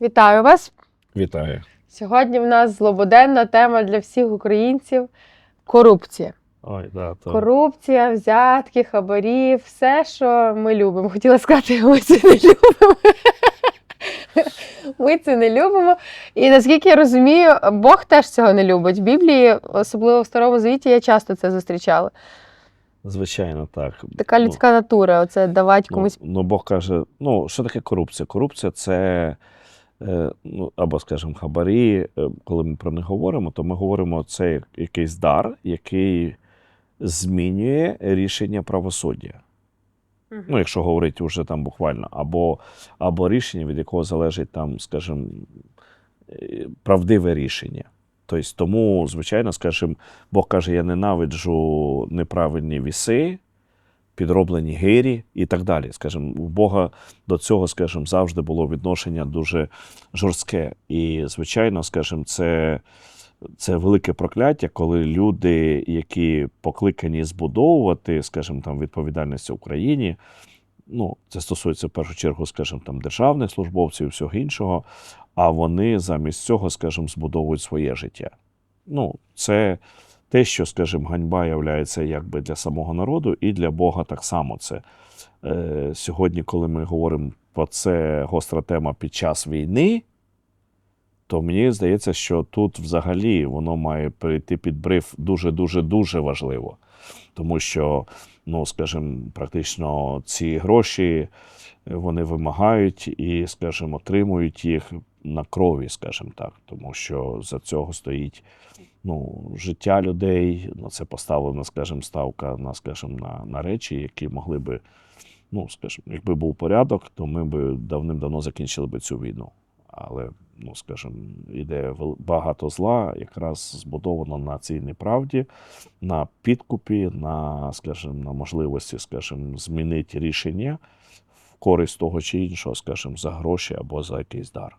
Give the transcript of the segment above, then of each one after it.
Вітаю вас! Вітаю. Сьогодні в нас злободенна тема для всіх українців корупція. Ой, да, то... Корупція, взятки, хабарі, все, що ми любимо. Хотіла сказати, ми це не любимо. Ми це не любимо. І наскільки я розумію, Бог теж цього не любить. В Біблії, особливо в Старому Завіті, я часто це зустрічала. Звичайно, так. Така людська натура, оце давати Ну, комусь. ну, Бог каже: ну, що таке корупція? Корупція це, ну, або, скажімо, хабарі. Е, Коли ми про них говоримо, то ми говоримо, це якийсь дар, який змінює рішення правосуддя. Ну, якщо говорити вже там буквально, або, або рішення, від якого залежить там, скажімо, е, правдиве рішення. Тобто, тому, звичайно, скажімо, Бог каже, я ненавиджу неправильні віси, підроблені гирі і так далі. Скажімо, у Бога до цього, скажімо, завжди було відношення дуже жорстке. І, звичайно, скажімо, це, це велике прокляття, коли люди, які покликані збудовувати, скажімо, там відповідальність Україні. Ну, це стосується в першу чергу, скажімо, там державних службовців і всього іншого, а вони замість цього, скажімо, збудовують своє життя. Ну, це те, що, скажімо, ганьба являється якби для самого народу, і для Бога так само це. Е, сьогодні, коли ми говоримо про це гостра тема під час війни, то мені здається, що тут взагалі воно має перейти під бриф дуже-дуже дуже важливо. Тому що, ну, скажімо, практично ці гроші е, вони вимагають і, скажімо, отримують їх на крові, скажімо так, тому що за цього стоїть ну, життя людей. На це поставлена, скажімо, ставка на, скажімо, на, на речі, які могли би, ну, скажімо, якби був порядок, то ми б давним-давно закінчили би цю війну. Але, ну, скажімо, іде багато зла, якраз збудовано на цій неправді, на підкупі, на, скажімо, на можливості, скажімо, змінити рішення в користь того чи іншого, скажімо, за гроші або за якийсь дар.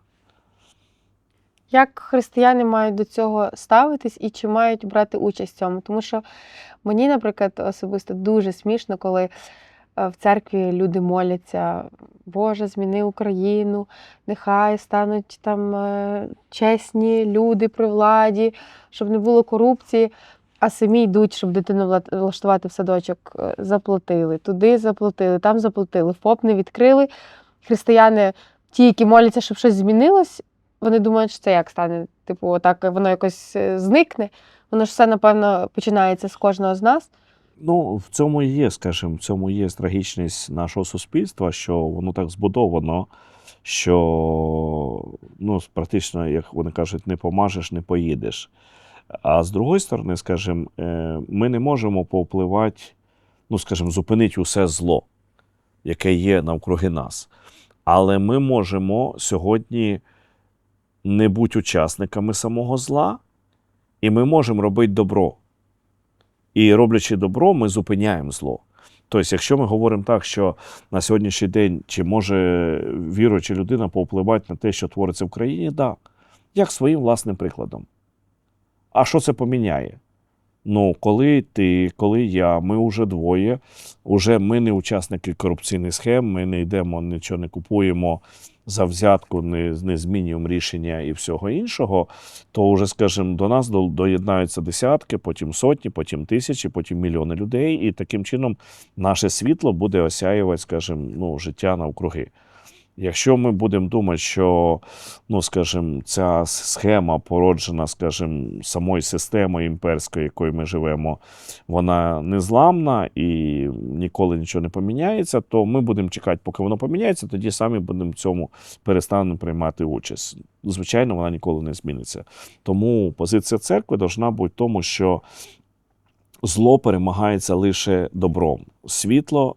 Як християни мають до цього ставитись і чи мають брати участь в цьому? Тому що мені, наприклад, особисто дуже смішно, коли е, в церкві люди моляться, Боже, зміни Україну, нехай стануть там е, чесні люди при владі, щоб не було корупції. А самі йдуть, щоб дитину влаштувати в садочок, е, заплатили, туди заплатили, там заплатили, ФОП не відкрили. Християни, ті, які моляться, щоб щось змінилось, вони думають, що це як стане. Типу, отак воно якось е, зникне. Воно ж все, напевно, починається з кожного з нас. Ну, в цьому і є, скажімо, в цьому є трагічність нашого суспільства, що воно так збудовано, що ну, практично, як вони кажуть, не помажеш, не поїдеш. А з другої сторони, скажімо, е, ми не можемо повпливати, ну, скажімо, зупинити усе зло, яке є навкруги нас. Але ми можемо сьогодні не бути учасниками самого зла, і ми можемо робити добро. І роблячи добро, ми зупиняємо зло. Тобто, якщо ми говоримо так, що на сьогоднішній день чи може віруюча людина повпливати на те, що твориться в країні, так. Да. Як своїм власним прикладом. А що це поміняє? Ну, коли ти, коли я, ми вже двоє, уже ми не учасники корупційних схем, ми не йдемо, нічого не купуємо за взятку, не, не змінюємо рішення і всього іншого, то вже, скажімо, до нас до- доєднаються десятки, потім сотні, потім тисячі, потім мільйони людей, і таким чином наше світло буде осяювати, скажімо, ну, життя навкруги. Якщо ми будемо думати, що ну, скажімо, ця схема породжена, скажімо, самою системою імперською, якою ми живемо, вона незламна і ніколи нічого не поміняється, то ми будемо чекати, поки воно поміняється, тоді самі будемо в цьому перестанемо приймати участь. Звичайно, вона ніколи не зміниться. Тому позиція церкви повинна бути в тому, що зло перемагається лише добром. Світло,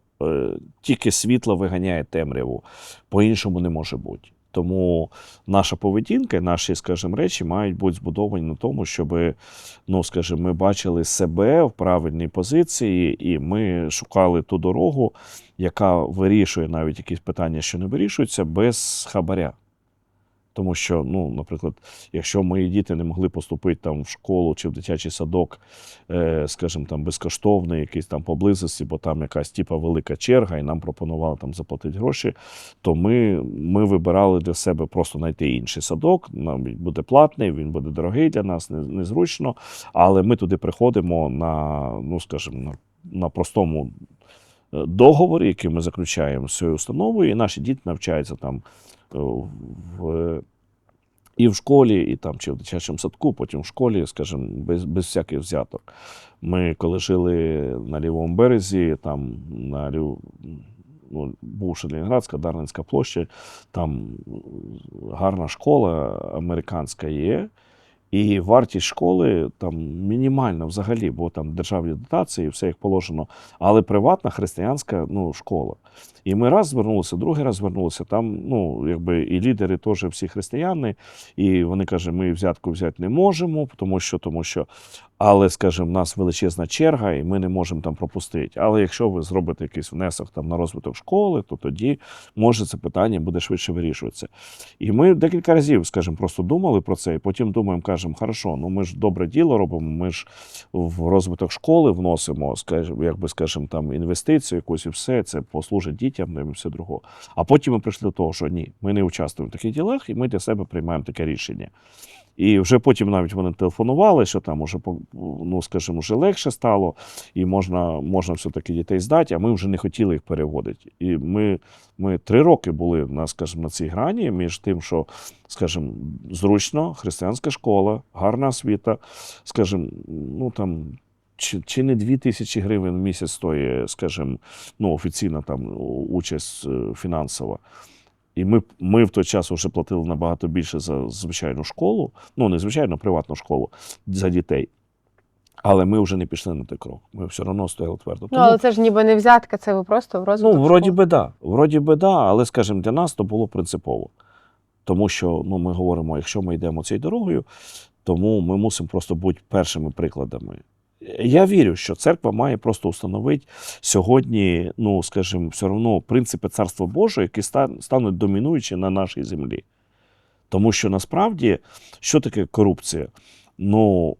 тільки світло виганяє темряву, по-іншому не може бути. Тому наша поведінка, наші, скажімо, речі мають бути збудовані на тому, щоб, ну, скажімо, ми бачили себе в правильній позиції, і ми шукали ту дорогу, яка вирішує навіть якісь питання, що не вирішуються, без хабаря. Тому що, ну, наприклад, якщо мої діти не могли поступити там в школу чи в дитячий садок, е, скажімо, там безкоштовний, якийсь там поблизості, бо там якась типа велика черга, і нам пропонували там заплатити гроші, то ми, ми вибирали для себе просто знайти інший садок. Нам буде платний, він буде дорогий для нас, незручно. Але ми туди приходимо на, ну скажімо, на, на простому е, договорі, який ми заключаємо з цією установою, і наші діти навчаються там в. І в школі, і там чи в дитячому садку, потім в школі, скажімо, без, без всяких взяток. Ми коли жили на лівому березі, там на лів... ну, бувши Ленінградська, Дарницька площа, там гарна школа американська є. І вартість школи там мінімальна взагалі, бо там державні дотації, все їх положено. Але приватна християнська ну, школа. І ми раз звернулися, другий раз звернулися. Там, ну, якби і лідери теж всі християни, і вони кажуть, ми взятку взяти не можемо, тому що, тому що, але, скажімо, в нас величезна черга, і ми не можемо там пропустити. Але якщо ви зробите якийсь внесок там на розвиток школи, то тоді може це питання буде швидше вирішуватися. І ми декілька разів, скажімо, просто думали про це, і потім думаємо, кажемо, хорошо, ну ми ж добре діло робимо, ми ж в розвиток школи вносимо, скажімо, якби скажімо, там інвестицію якусь і все, це послужить дітям ну, і все другого. А потім ми прийшли до того, що ні, ми не участвуємо в таких ділах, і ми для себе приймаємо таке рішення. І вже потім навіть вони телефонували, що там уже ну, скажімо, вже легше стало, і можна, можна все-таки дітей здати, а ми вже не хотіли їх переводити. І ми, ми три роки були на, скажімо, на цій грані між тим, що, скажімо, зручно, християнська школа, гарна освіта, скажімо, ну там. Чи, чи не дві тисячі гривень в місяць стоїть, скажімо, ну, офіційна там участь е, фінансова. І ми, ми в той час вже платили набагато більше за звичайну школу, ну не звичайну приватну школу за дітей. Але ми вже не пішли на той крок. Ми все одно стояли твердо. Ну, але це ж ніби не взятка, це ви просто в розвиток. Ну, вроді би да. Вроді би да, але, скажімо, для нас то було принципово. Тому що ну, ми говоримо, якщо ми йдемо цією дорогою, тому ми мусимо просто бути першими прикладами. Я вірю, що церква має просто установити сьогодні, ну, скажімо, все одно принципи Царства Божого, які стануть домінуючі на нашій землі. Тому що насправді, що таке корупція? Ну,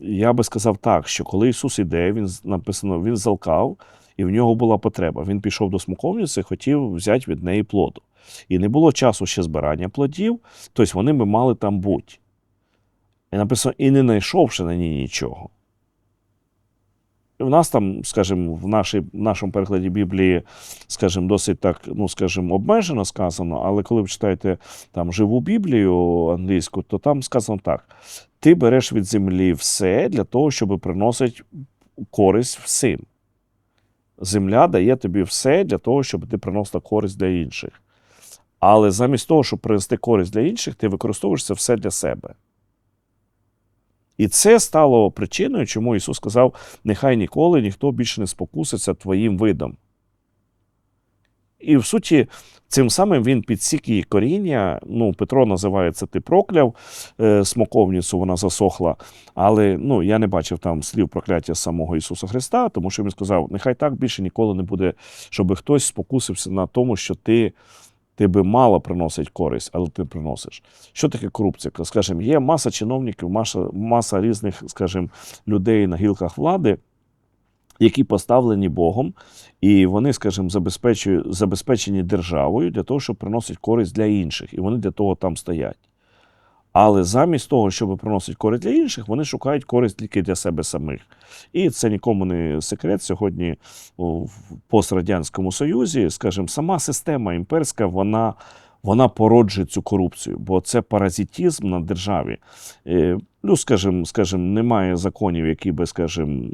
я би сказав так, що коли Ісус іде, він написано, він залкав, і в нього була потреба. Він пішов до смоковниці, хотів взяти від неї плоду. І не було часу ще збирання плодів, тобто вони би мали там бути. І написано, і не знайшовши на ній нічого. В нас там, скажімо, в, нашій, в нашому перекладі Біблії, скажімо, досить так, ну, скажімо, обмежено сказано, але коли ви читаєте там живу Біблію англійську, то там сказано так: ти береш від землі все для того, щоб приносити користь всім. Земля дає тобі все для того, щоб ти приносила користь для інших. Але замість того, щоб принести користь для інших, ти використовуєш це все для себе. І це стало причиною, чому Ісус сказав: нехай ніколи ніхто більше не спокуситься твоїм видом. І в суті, цим самим він підсік її коріння. Ну, Петро називає це ти прокляв е, смоковницю, вона засохла. Але ну, я не бачив там слів прокляття самого Ісуса Христа, тому що він сказав: нехай так більше ніколи не буде, щоб хтось спокусився на тому, що ти. Ти би мало приносить користь, але ти приносиш. Що таке корупція? Скажімо, є маса чиновників, маса, маса різних, скажімо, людей на гілках влади, які поставлені Богом, і вони, скажімо, забезпечені державою для того, щоб приносити користь для інших. І вони для того там стоять. Але замість того, щоб приносити користь для інших, вони шукають користь тільки для себе самих. І це нікому не секрет. Сьогодні в пострадянському Союзі, скажімо, сама система імперська, вона, вона породжує цю корупцію, бо це паразитізм на державі. Ну, скажімо, скажімо, немає законів, які би, скажімо,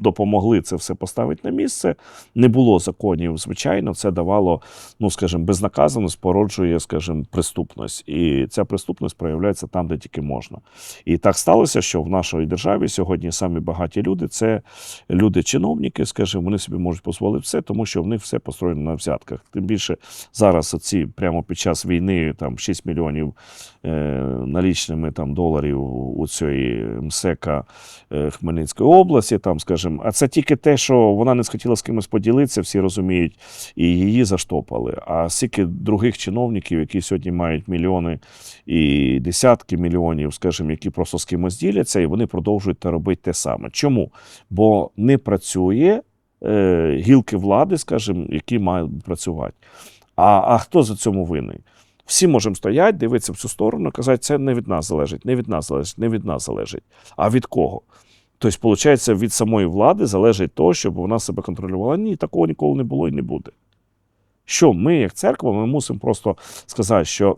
допомогли це все поставити на місце. Не було законів, звичайно, це давало, ну, скажімо, безнаказаність породжує, скажімо, преступність. І ця преступність проявляється там, де тільки можна. І так сталося, що в нашій державі сьогодні самі багаті люди це люди-чиновники, скажімо, вони собі можуть дозволити все, тому що в них все построєно на взятках. Тим більше зараз ці прямо під час війни там 6 мільйонів е, налічними там доларів у цієї МСЕКа е, Хмельницької області, там, скажімо, а це тільки те, що вона не схотіла з кимось поділитися, всі розуміють, і її заштопали. А стільки других чиновників, які сьогодні мають мільйони і десятки мільйонів, скажімо, які просто з кимось діляться, і вони продовжують те робити те саме. Чому? Бо не працює е, гілки влади, скажімо, які мають працювати. А, а хто за цьому винний? Всі можемо стояти, дивитися в цю сторону, казати, це не від нас залежить, не від нас залежить, не від нас залежить. А від кого? Тобто, виходить, від самої влади залежить то, щоб вона себе контролювала. Ні, такого ніколи не було і не буде. Що ми, як церква, ми мусимо просто сказати, що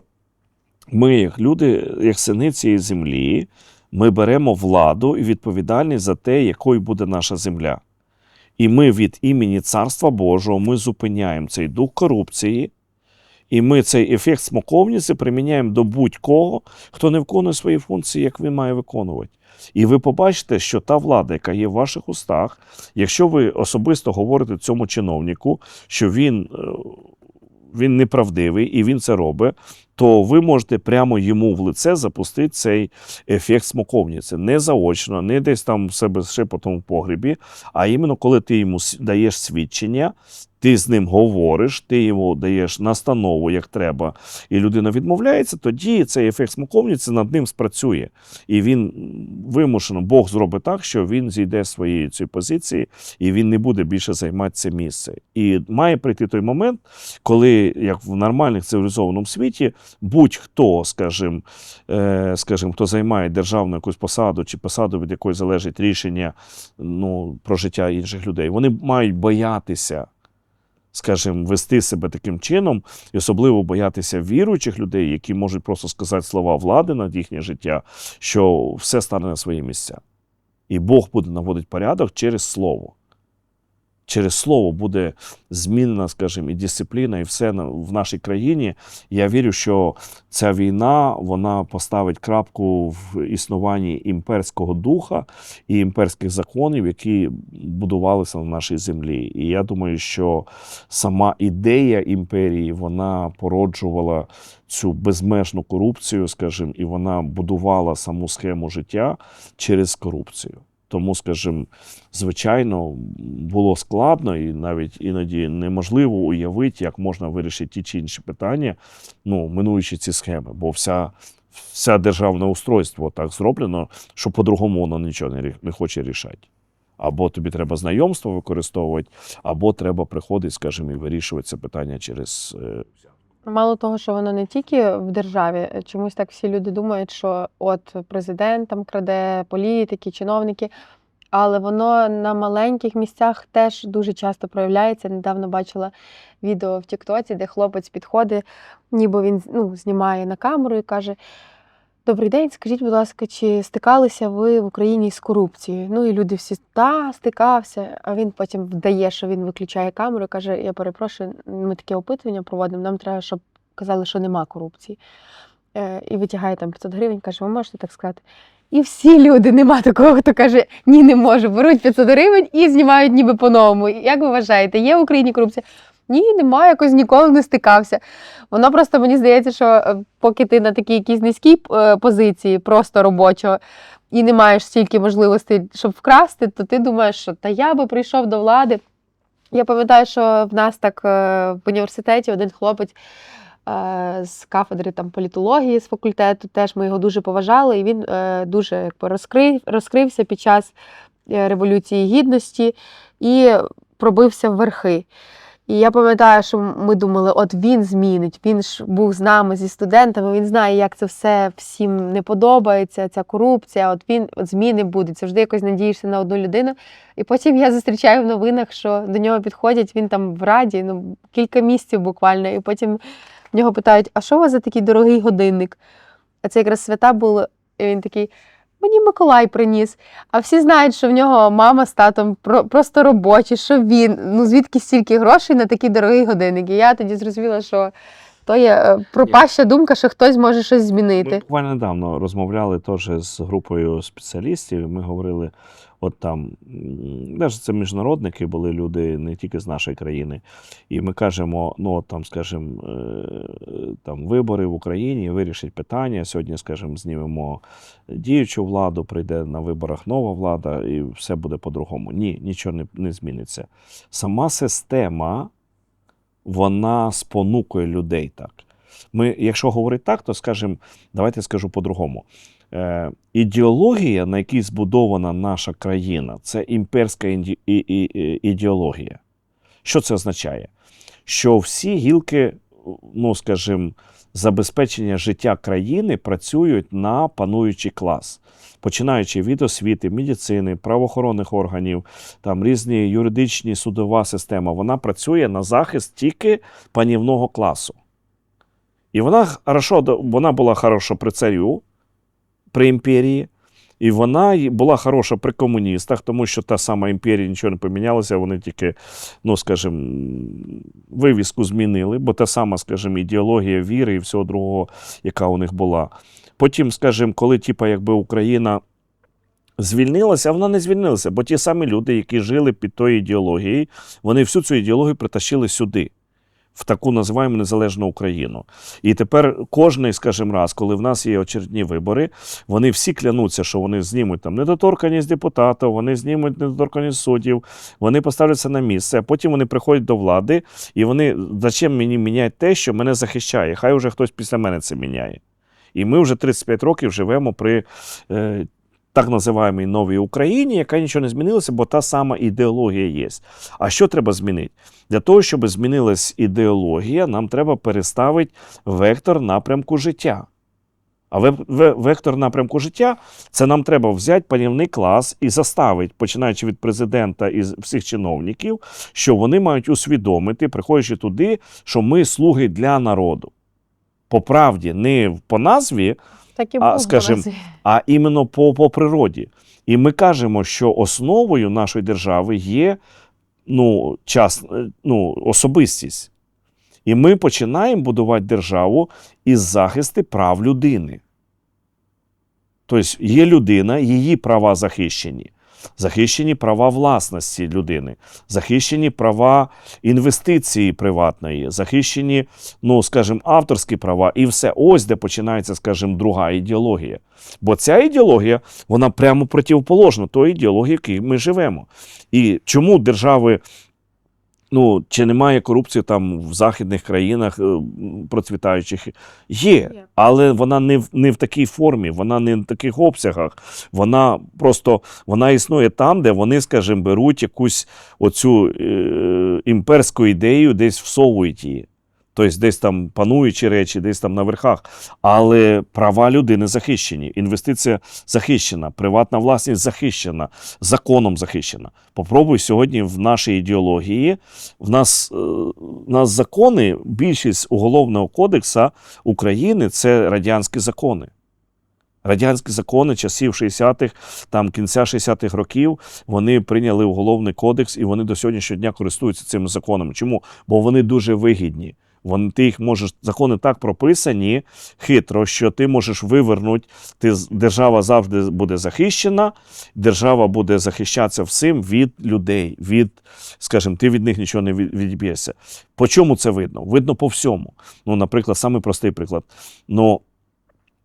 ми, як люди, як сини цієї землі, ми беремо владу і відповідальність за те, якою буде наша земля. І ми від імені Царства Божого ми зупиняємо цей дух корупції, і ми цей ефект смоковниці приміняємо до будь-кого, хто не виконує свої функції, як він має виконувати. І ви побачите, що та влада, яка є в ваших устах, якщо ви особисто говорите цьому чиновнику, що він, е, він неправдивий і він це робить, то ви можете прямо йому в лице запустити цей ефект смоковниці. Не заочно, не десь там в себе шепотом в погребі, а іменно коли ти йому даєш свідчення, ти з ним говориш, ти йому даєш настанову, як треба, і людина відмовляється, тоді цей ефект смоковниці над ним спрацює. І він вимушено, Бог зробить так, що він зійде з своєї цієї позиції, і він не буде більше займати це місце. І має прийти той момент, коли, як в нормальних цивілізованому світі, будь-хто, скажімо, е, скажімо, хто займає державну якусь посаду чи посаду, від якої залежить рішення ну, про життя інших людей, вони мають боятися. Скажімо, вести себе таким чином, і особливо боятися віруючих людей, які можуть просто сказати слова влади над їхнє життя, що все стане на свої місця. І Бог буде наводити порядок через слово. Через слово буде змінена, скажімо, і дисципліна, і все в нашій країні. Я вірю, що ця війна вона поставить крапку в існуванні імперського духа і імперських законів, які будувалися на нашій землі. І я думаю, що сама ідея імперії вона породжувала цю безмежну корупцію, скажімо, і вона будувала саму схему життя через корупцію. Тому, скажімо, звичайно, було складно і навіть іноді неможливо уявити, як можна вирішити ті чи інші питання, ну, минуючи ці схеми, бо вся. Вся державне устройство так зроблено, що по-другому воно нічого не, не хоче рішати. Або тобі треба знайомство використовувати, або треба приходити, скажімо, і вирішувати це питання через е, Мало того, що воно не тільки в державі, чомусь так всі люди думають, що от президент там краде, політики, чиновники, але воно на маленьких місцях теж дуже часто проявляється. Недавно бачила відео в Тіктоці, де хлопець підходить, ніби він ну, знімає на камеру і каже: Добрий день, скажіть, будь ласка, чи стикалися ви в Україні з корупцією? Ну і люди всі та стикався. А він потім вдає, що він виключає камеру каже: Я перепрошую, ми таке опитування проводимо. Нам треба, щоб казали, що нема корупції. Е, і витягає там 500 гривень, каже, ви можете так сказати. І всі люди, нема такого, хто каже, ні, не можу. Беруть 500 гривень і знімають ніби по-новому. Як ви вважаєте, є в Україні корупція? Ні, немає, якось ніколи не стикався. Воно просто мені здається, що е, поки ти на такій якійсь низькій е, позиції, просто робочого, і не маєш стільки можливостей, щоб вкрасти, то ти думаєш, що та я би прийшов до влади. Я пам'ятаю, що в нас так е, в університеті один хлопець з кафедри там, політології з факультету, теж ми його дуже поважали, і він дуже якби, розкрив, розкрився під час Революції Гідності і пробився в верхи. І я пам'ятаю, що ми думали, от він змінить, він ж був з нами, зі студентами, він знає, як це все всім не подобається, ця корупція, от він от зміни будуть. Завжди якось надієшся на одну людину. І потім я зустрічаю в новинах, що до нього підходять, він там в раді, ну, кілька місяців буквально. І потім в нього питають: а що у вас за такий дорогий годинник? А це якраз свята були, і він такий. Мені Миколай приніс. А всі знають, що в нього мама з татом про- просто робочі, що він. Ну звідки стільки грошей на такі дорогий годинник? І я тоді зрозуміла, що То є е, пропаща думка, що хтось може щось Ми змінити. буквально недавно розмовляли теж з групою спеціалістів. Ми говорили, от там, навіть це міжнародники були люди не тільки з нашої країни. І ми кажемо, ну от там, скажімо, е, там вибори в Україні вирішать питання. Сьогодні, скажімо, знімемо діючу владу, прийде на виборах нова влада, і все буде по-другому. Ні, нічого не, не зміниться. Сама система, вона спонукує людей так. Ми, якщо говорити так, то скажімо, давайте скажу по-другому. Е, ідеологія, на якій збудована наша країна, це імперська ідеологія. Що це означає? Що всі гілки, ну скажімо, забезпечення життя країни працюють на пануючий клас, починаючи від освіти, медицини, правоохоронних органів, там різні юридичні судова система, вона працює на захист тільки панівного класу. І вона хорошо, вона була хороша при царю, при імперії, і вона була хороша при комуністах, тому що та сама імперія нічого не помінялася, вони тільки, ну скажімо, вивіску змінили, бо та сама, скажімо, ідеологія віри і всього другого, яка у них була. Потім, скажімо, коли типа, якби Україна звільнилася, вона не звільнилася, бо ті самі люди, які жили під тою ідеологією, вони всю цю ідеологію притащили сюди. В таку називаємо незалежну Україну. І тепер кожний, скажімо, раз, коли в нас є очередні вибори, вони всі клянуться, що вони знімуть там недоторканність депутатів, вони знімуть недоторканність суддів, вони поставляться на місце, а потім вони приходять до влади, і вони зачем мені міняти те, що мене захищає? Хай вже хтось після мене це міняє. І ми вже 35 років живемо при е, так називаємій новій Україні, яка нічого не змінилася, бо та сама ідеологія є. А що треба змінити? Для того, щоб змінилась ідеологія, нам треба переставити вектор напрямку життя. А ве- ве- вектор напрямку життя це нам треба взяти панівний клас і заставити, починаючи від президента і всіх чиновників, що вони мають усвідомити, приходячи туди, що ми слуги для народу. По правді, не по назві, Так і А, скажем, а іменно по, по природі. І ми кажемо, що основою нашої держави є ну, час, е, ну, особистість. І ми починаємо будувати державу із захисту прав людини. Тобто є людина, її права захищені. Захищені права власності людини, захищені права інвестиції приватної, захищені, ну, скажімо, авторські права, і все. Ось де починається, скажімо, друга ідеологія. Бо ця ідеологія, вона прямо противоположна той ідеології, в якій ми живемо. І чому держави, ну, чи немає корупції там в західних країнах е, процвітаючих? Є, Є. але вона не в, не в такій формі, вона не в таких обсягах. Вона просто вона існує там, де вони, скажімо, беруть якусь оцю е, імперську ідею, десь всовують її. Тобто десь там пануючі речі, десь там на верхах. Але права людини захищені, інвестиція захищена, приватна власність захищена, законом захищена. Попробуй сьогодні в нашій ідеології. В нас, е, в нас закони, більшість уголовного кодексу України це радянські закони. Радянські закони часів 60-х, там кінця 60-х років, вони прийняли уголовний кодекс і вони до сьогоднішнього дня користуються цими законами. Чому? Бо вони дуже вигідні. Вони, ти їх можеш, закони так прописані хитро, що ти можеш вивернути, ти, держава завжди буде захищена, держава буде захищатися всім від людей, від, скажімо, ти від них нічого не від- відіб'єшся. По чому це видно? Видно по всьому. Ну, наприклад, самий простий приклад. Ну,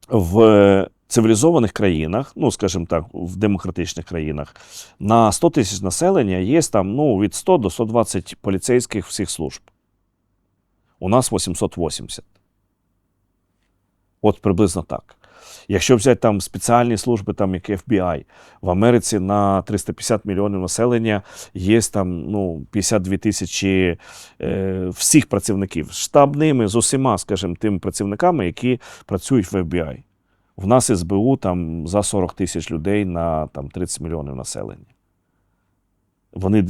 в цивілізованих країнах, ну, скажімо так, в демократичних країнах, на 100 тисяч населення є там ну, від 100 до 120 поліцейських всіх служб. У нас 880. От приблизно так. Якщо взяти там спеціальні служби, там як FBI, в Америці на 350 мільйонів населення є там ну, 52 тисячі е, всіх працівників, штабними з усіма, скажімо, тими працівниками, які працюють в FBI. В нас СБУ там за 40 тисяч людей на там, 30 мільйонів населення. Вони,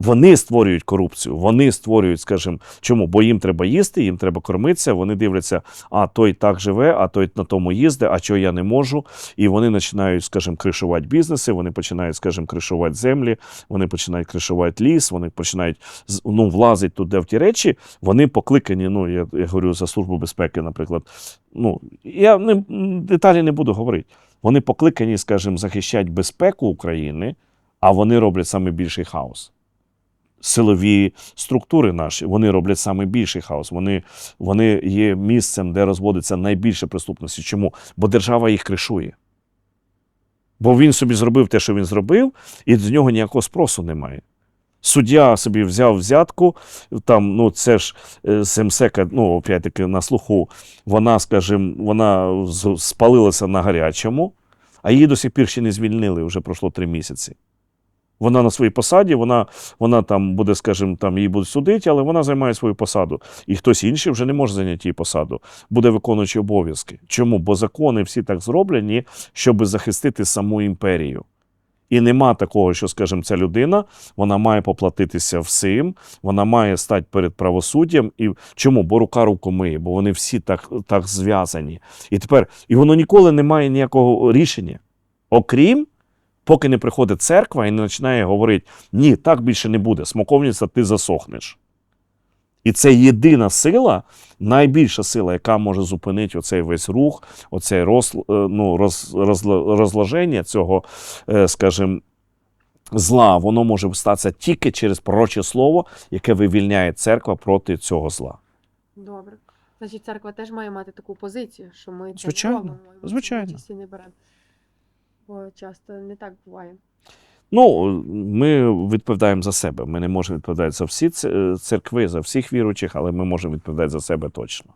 вони створюють корупцію, вони створюють, скажімо, чому? Бо їм треба їсти, їм треба кормитися. Вони дивляться, а той так живе, а той на тому їздить, а чого я не можу. І вони починають, скажімо, кришувати бізнеси, вони починають, скажімо, кришувати землі, вони починають кришувати ліс, вони починають ну, влазити туди в ті речі. Вони покликані. Ну, я, я говорю за службу безпеки, наприклад. Ну, я не, деталі не буду говорити. Вони покликані, скажімо, захищати безпеку України а вони роблять саме більший хаос. Силові структури наші вони роблять саме більший хаос. Вони, вони є місцем, де розводиться найбільше преступності. Чому? Бо держава їх кришує. Бо він собі зробив те, що він зробив, і з нього ніякого спросу немає. Суддя собі взяв взятку, там, ну це ж е, Семсека, ну, опять-таки, на слуху, вона, скажімо, вона спалилася на гарячому, а її до сих пір ще не звільнили, вже пройшло три місяці. Вона на своїй посаді, вона, вона там буде, скажімо, там її будуть судити, але вона займає свою посаду. І хтось інший вже не може зайняти її посаду, буде виконуючи обов'язки. Чому? Бо закони всі так зроблені, щоб захистити саму імперію. І нема такого, що, скажімо, ця людина вона має поплатитися всім, вона має стати перед правосуддям. І чому? Бо рука руку миє, бо вони всі так, так зв'язані. І тепер і воно ніколи не має ніякого рішення, окрім поки не приходить церква і не починає говорити: ні, так більше не буде. Смоковниця, ти засохнеш. І це єдина сила, найбільша сила, яка може зупинити оцей весь рух, оцей роз, е, ну, роз, розла- розложення цього, е, скажімо, зла, воно може статися тільки через пророче слово, яке вивільняє церква проти цього зла. Добре. Значить, церква теж має мати таку позицію, що ми це не робимо, ми звичайно. не беремо. Бо часто не так буває. Ну, ми відповідаємо за себе. Ми не можемо відповідати за всі церкви, за всіх віруючих, але ми можемо відповідати за себе точно.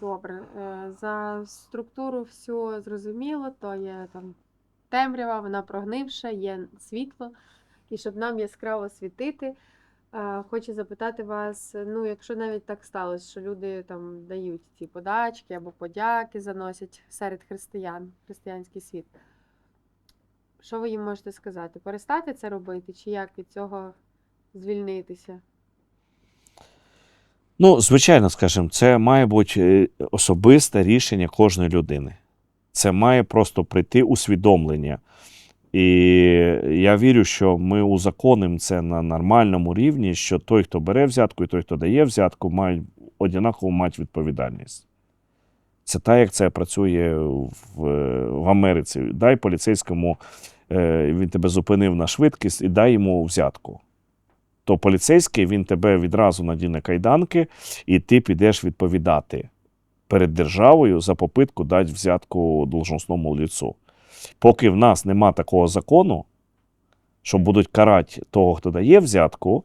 Добре. Е, За структуру все зрозуміло, то є там темрява, вона прогнивша, є світло. І щоб нам яскраво світити, е, хочу запитати вас: ну, якщо навіть так сталося, що люди там дають ці подачки або подяки заносять серед християн, християнський світ. Що ви їм можете сказати? Перестати це робити, чи як від цього звільнитися? Ну, звичайно, скажімо, це має бути е, особисте рішення кожної людини. Це має просто прийти усвідомлення. І я вірю, що ми узаконимо це на нормальному рівні, що той, хто бере взятку, і той, хто дає взятку, мають однаково мати відповідальність. Це так, як це працює в, в Америці. Дай поліцейському, е, він тебе зупинив на швидкість і дай йому взятку. То поліцейський він тебе відразу надіне кайданки, і ти підеш відповідати перед державою за попитку дати взятку должностному ліцу. Поки в нас нема такого закону, що будуть карати того, хто дає взятку,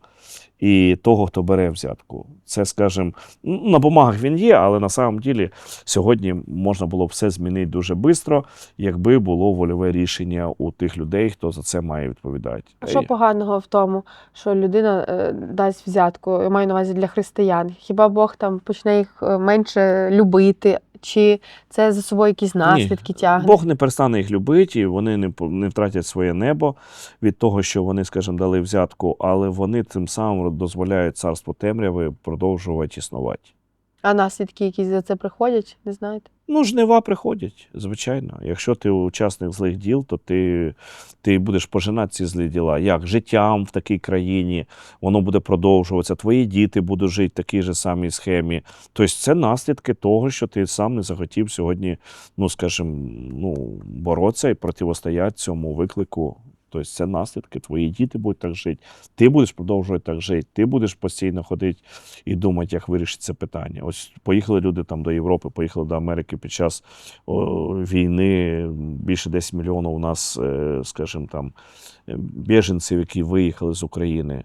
і того, хто бере взятку. Це, скажімо, на бумагах він є, але на самом ділі сьогодні можна було б все змінити дуже швидко, якби було вольове рішення у тих людей, хто за це має відповідати. А що поганого в тому, що людина е, дасть взятку, я маю на увазі для християн? Хіба Бог там почне їх е, менше любити? Чи це за собою якісь наслідки тягне? Бог не перестане їх любити, і вони не, не втратять своє небо від того, що вони, скажімо, дали взятку, але вони тим самим дозволяють царству темряви продовжувати існувати. А наслідки якісь за це приходять, не знаєте? Ну, жнива приходять, звичайно. Якщо ти учасник злих діл, то ти, ти будеш пожинати ці злі діла. Як? Життям в такій країні, воно буде продовжуватися, твої діти будуть жити в такій же самій схемі. Тобто це наслідки того, що ти сам не захотів сьогодні, ну, скажімо, ну, боротися і противостояти цьому виклику. Тобто це наслідки, твої діти будуть так жити, ти будеш продовжувати так жити, ти будеш постійно ходити і думати, як вирішити це питання. Ось поїхали люди там до Європи, поїхали до Америки під час о, війни. Більше 10 мільйонів у нас, е, скажімо, там е, біженців, які виїхали з України.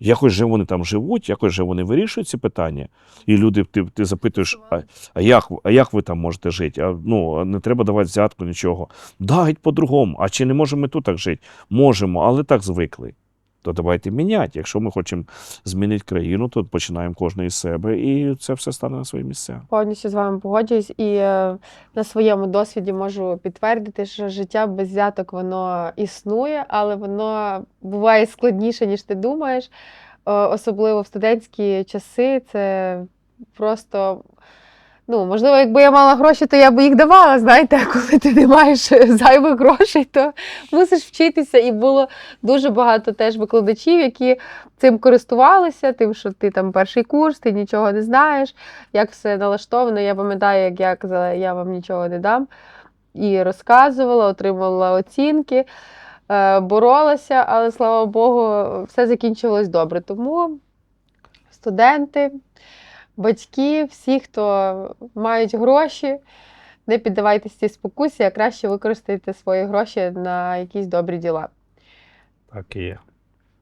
Якось же вони там живуть, якось же вони вирішують ці питання. І люди, ти, ти запитуєш, а, а, як, а як ви там можете жити? А, ну, не треба давати взятку, нічого. Да, геть по-другому. А чи не можемо ми тут так жити? Можемо, але так звикли. То давайте міняти. Якщо ми хочемо змінити країну, то починаємо кожен із себе, і це все стане на свої місця. Повністю з вами погоджуюсь і е, на своєму досвіді можу підтвердити, що життя без взяток воно існує, але воно буває складніше, ніж ти думаєш. Особливо в студентські часи це просто. Ну, можливо, якби я мала гроші, то я би їх давала. Знаєте, коли ти не маєш зайвих грошей, то мусиш вчитися. І було дуже багато теж викладачів, які цим користувалися, тим, що ти там перший курс, ти нічого не знаєш, як все налаштовано. Я пам'ятаю, як я казала, я вам нічого не дам. І розказувала, отримувала оцінки, е, боролася, але слава Богу, все закінчилось добре. Тому студенти, батьки, всі, хто мають гроші, не піддавайтесь цій спокусі, а краще використайте свої гроші на якісь добрі діла. Так і є.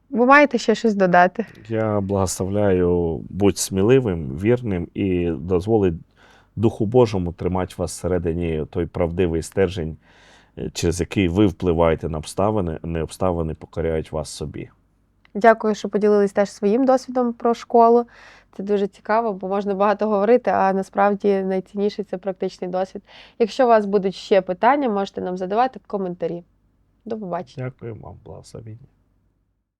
Ви маєте ще щось додати? Я благословляю будь сміливим, вірним і дозволить Духу Божому тримати вас всередині той правдивий стержень, через який ви впливаєте на обставини, а не обставини покоряють вас собі. Дякую, що поділились теж своїм досвідом про школу. Це дуже цікаво, бо можна багато говорити, а насправді найцінніше це практичний досвід. Якщо у вас будуть ще питання, можете нам задавати в коментарі. До побачення. Дякую вам, благословіння.